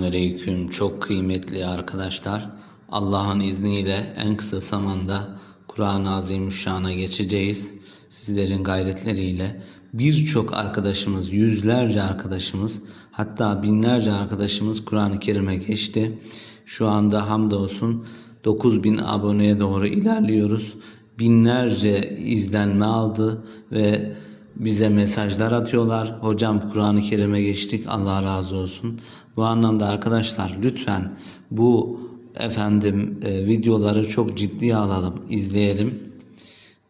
Selamünaleyküm çok kıymetli arkadaşlar. Allah'ın izniyle en kısa zamanda Kur'an-ı Azimüşşan'a geçeceğiz. Sizlerin gayretleriyle birçok arkadaşımız, yüzlerce arkadaşımız, hatta binlerce arkadaşımız Kur'an-ı Kerim'e geçti. Şu anda hamdolsun 9000 aboneye doğru ilerliyoruz. Binlerce izlenme aldı ve bize mesajlar atıyorlar. Hocam Kur'an-ı Kerim'e geçtik. Allah razı olsun. Bu anlamda arkadaşlar lütfen bu efendim e, videoları çok ciddiye alalım, izleyelim.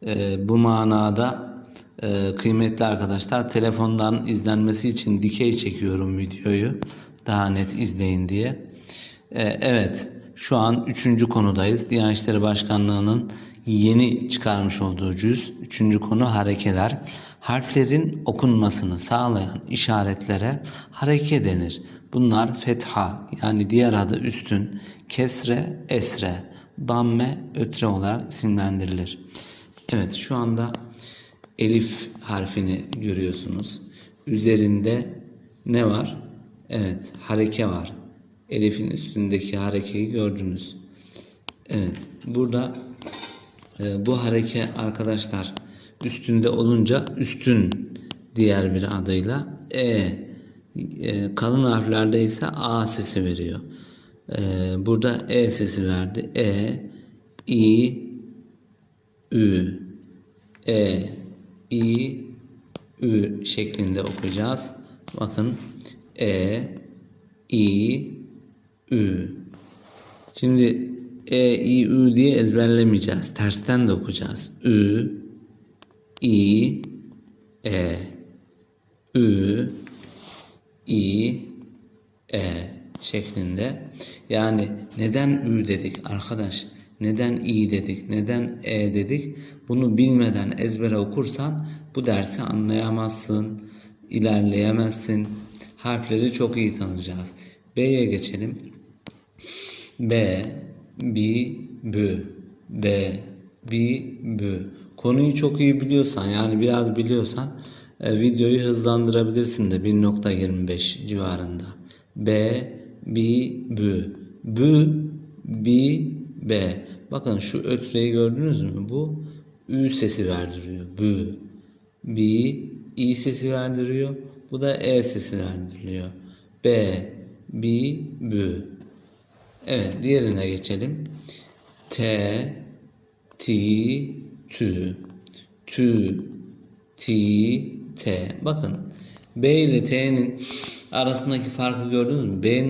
E, bu manada e, kıymetli arkadaşlar telefondan izlenmesi için dikey çekiyorum videoyu. Daha net izleyin diye. E, evet şu an üçüncü konudayız. Diyanet İşleri Başkanlığı'nın yeni çıkarmış olduğu cüz. Üçüncü konu harekeler. Harflerin okunmasını sağlayan işaretlere hareke denir. Bunlar fetha yani diğer adı üstün, kesre, esre, damme, ötre olarak isimlendirilir. Evet şu anda elif harfini görüyorsunuz. Üzerinde ne var? Evet hareke var. Elif'in üstündeki harekeyi gördünüz. Evet burada e, bu hareke arkadaşlar üstünde olunca üstün diğer bir adıyla e, e kalın harflerde ise a sesi veriyor. E, burada e sesi verdi. E, i, ü, e, i, ü şeklinde okuyacağız. Bakın e, i, ü. Şimdi e, i, ü diye ezberlemeyeceğiz. Tersten de okuyacağız. Ü, i, e, ü, i, e şeklinde. Yani neden ü dedik arkadaş? Neden i dedik? Neden e dedik? Bunu bilmeden ezbere okursan bu dersi anlayamazsın, ilerleyemezsin. Harfleri çok iyi tanıyacağız. B'ye geçelim. B, B, B, B, B, B. Konuyu çok iyi biliyorsan yani biraz biliyorsan e, videoyu hızlandırabilirsin de 1.25 civarında. B, B, B, B, B, B. Bakın şu ötreyi gördünüz mü? Bu Ü sesi verdiriyor. B, B, İ sesi verdiriyor. Bu da E sesi verdiriliyor. B, B, B. Evet diğerine geçelim. T, T, Tü, Tü, Ti, T. Bakın B ile T'nin arasındaki farkı gördünüz mü? B'nin